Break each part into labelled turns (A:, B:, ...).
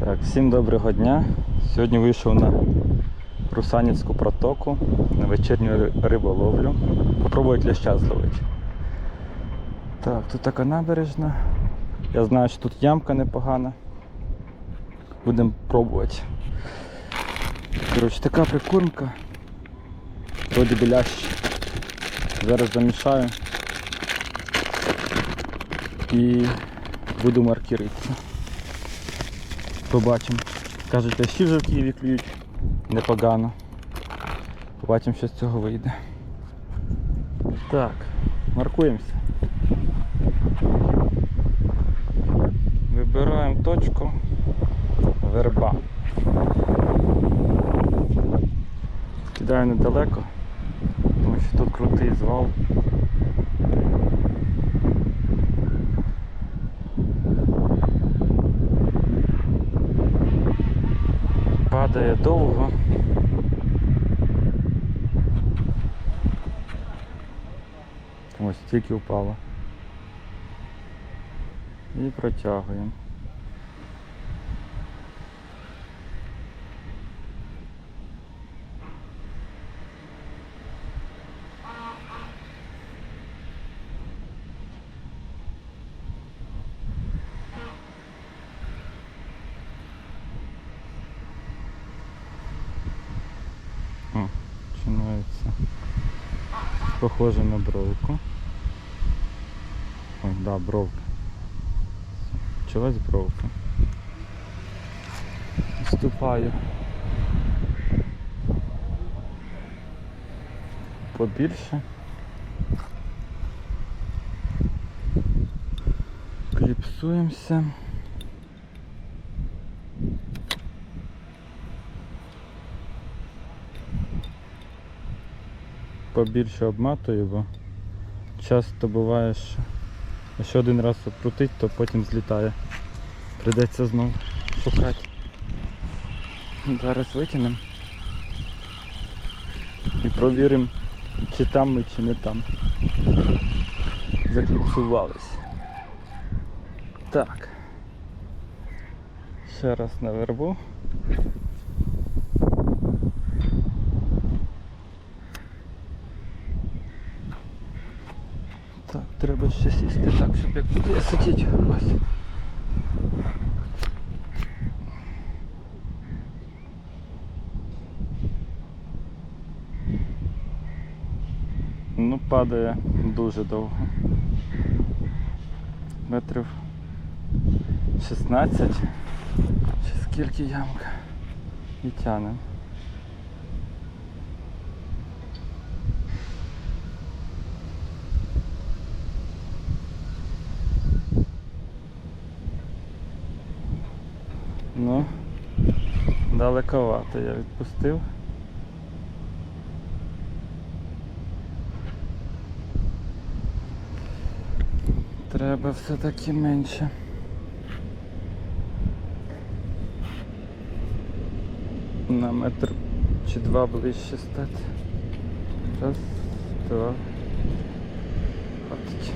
A: Так, всім доброго дня. Сьогодні вийшов на Русанівську протоку на вечірню ри- риболовлю. Попробую ляща зловити. Так, тут така набережна. Я знаю, що тут ямка непогана. Будемо пробувати. Коротше, така прикормка. Вроді білящ. Зараз замішаю. І буду маркіритися. Побачимо. Кажуть, лящі вже в Києві клюють непогано. Побачимо, що з цього вийде. Так, маркуємося. Вибираємо точку верба. Кидаю недалеко, тому що тут крутий звал. Падає довго. Ось тільки впало. І протягуємо. О, починається. Похоже на бровку. Ой, да, бровка. Почалась бровка. Вступаю. Побільше. Кліпсуємося. Побільше обматую, бо часто буває, що якщо один раз обкрутить, то потім злітає. Придеться знову шукати. Зараз витягнемо і провіримо, чи там ми, чи не там. Закліпсувались. Так. Ще раз на вербу. Треба сісти так, щоб як буде сидіти. Ось. Ну, падає дуже довго. Метрів 16 чи скільки ямка. І тянем. Ну, далековато я відпустив. Треба все-таки менше. На метр чи два ближче стати. Раз, два. Хватить.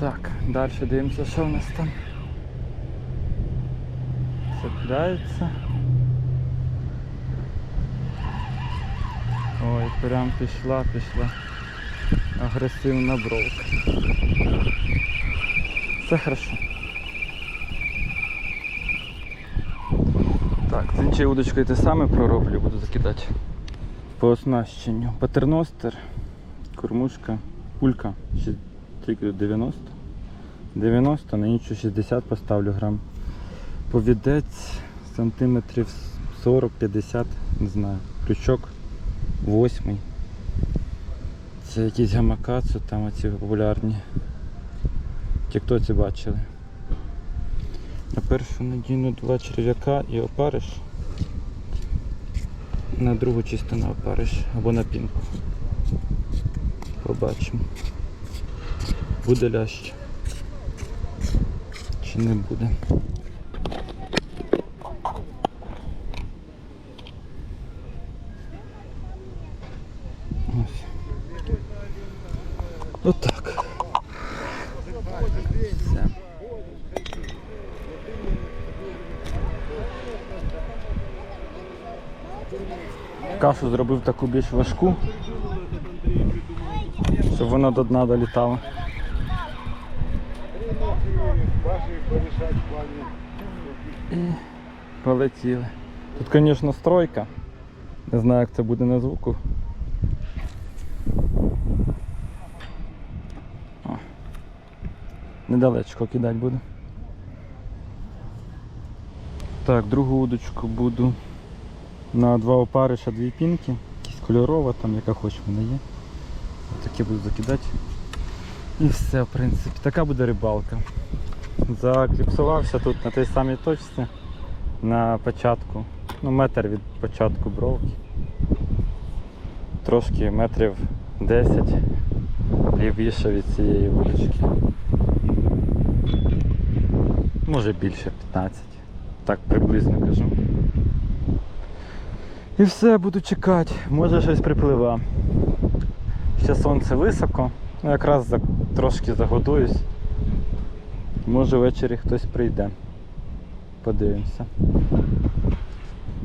A: Так, далі дивимося, що в нас там. Цепляється. Ой, прям пішла, пішла. Агресивна бровка. Все хорошо. Так, з удочкою те саме пророблю, буду закидати. По оснащенню. Патерностер, кормушка, пулька, ще тільки 90. 90, на іншу 60 поставлю грам. Повідець сантиметрів 40-50, не знаю. Крючок восьмий. Це якісь гамакацу, там оці популярні. Тіктоці бачили. На першу надійну два черв'яка і опариш. На другу чисто на опариш або на пінку. Побачимо. Буде лящ. Чи не буде. Отак. Все. Зробив таку більш важку, щоб вона до дна долітала. І полетіли. Тут, звісно, стройка. Не знаю, як це буде на звуку. О. Недалечко кидати буду. Так, другу удочку буду на два опариша, дві пінки. Якісь кольорова, там яка хоч в мене є. Таке буду закидати. І все, в принципі, така буде рибалка. Закліпсувався тут на тій самій точці на початку. Ну, метр від початку бровки. Трошки метрів 10 лівіше від цієї вулички. Може більше 15. Так приблизно кажу. І все, буду чекати, може щось припливе. Ще сонце високо, ну якраз трошки загодуюсь. Може ввечері хтось прийде. Подивимося.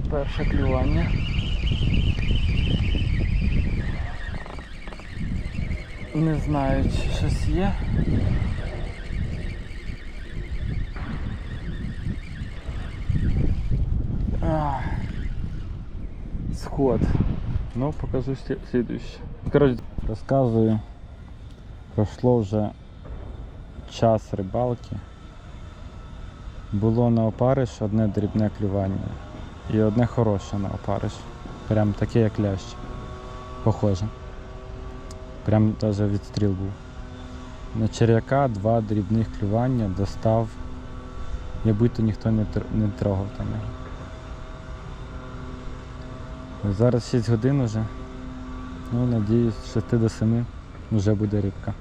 A: Перше клювання. Не знаю, чи щось є. А, сход. Ну, покажу слі- слідуще. Коротше, розказую. Пройшло вже час рибалки. Було на опариш одне дрібне клювання і одне хороше на опариш. Прям таке, як лящ. Похоже. Прям навіть відстріл був. На черв'яка два дрібних клювання достав, якби то ніхто не, не трогав там. Зараз 6 годин уже. Ну, надіюсь, з 6 до 7 вже буде рибка.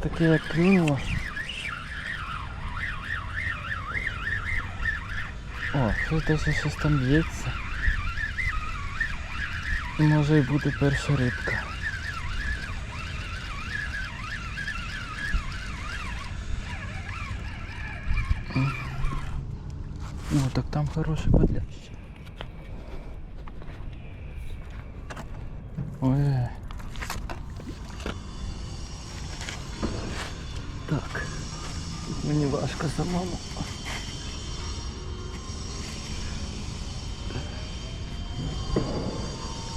A: Таке як клюнуло. О, щось десь щось там б'ється. Може і буде перша рибка. М. Ну так там хороший подлящик. Ой. Важко самому.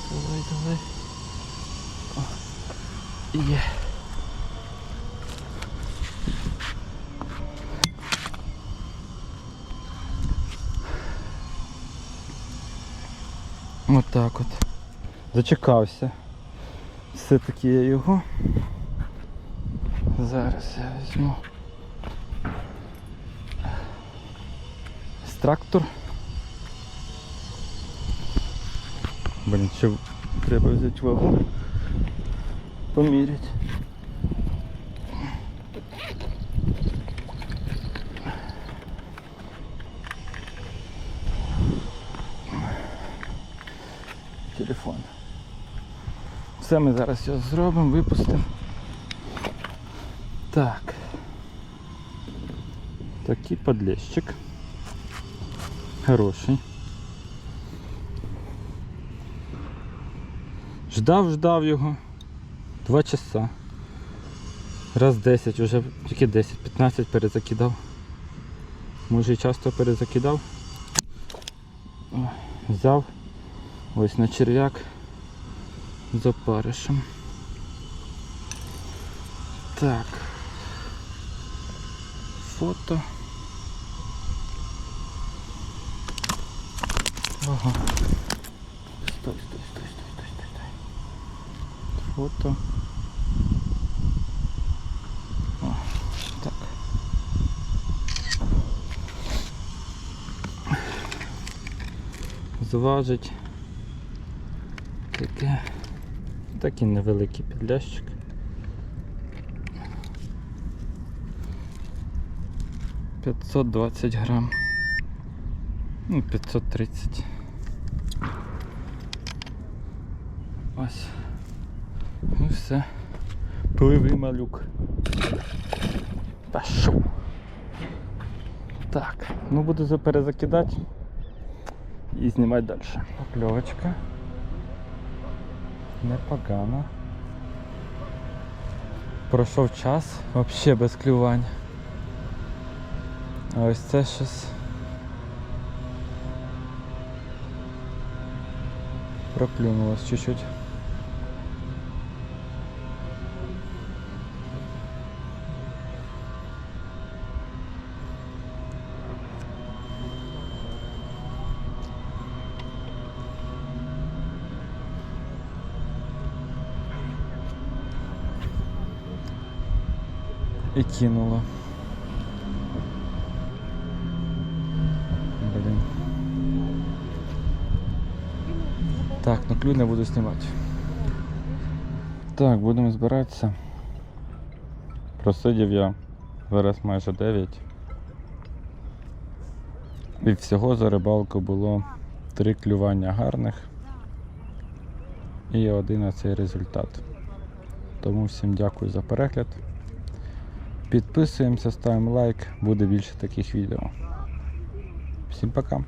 A: Давай, давай. О. Є. От так от. Дочекався. Все-таки я його. Зараз я візьму. Трактор. Блін, ще треба взяти вагу. Поміряти. Телефон. Все ми зараз його зробимо, випустимо. Так. Такий подлещик. Хороший. Ждав, ждав його. Два часа. Раз 10, вже тільки 10-15 перезакидав. Може і часто перезакидав. Взяв ось на черв'як з опаришем. Так. Фото. Ага. Стой, стой, стой, стой, стой, стой, стой. Фото. О, так. Зважить. Таке. Такий невеликий підлящик. П'ятсот двадцять грам. Ну, 530. Ось. Ну все. Пливий малюк. Пішов. Так, ну буду за- перезакидати і знімати далі. Покльовочка. Непогано. Пройшов час, взагалі без клювань. А ось це щось. Проклюнулось чуть-чуть. І кинуло. Блін. Так, ну клю не буду знімати. Так, будемо збиратися. Просидів я зараз майже 9. І всього за рибалку було три клювання гарних і один оцей результат. Тому всім дякую за перегляд. Підписуємося, ставимо лайк, буде більше таких відео. Всім пока!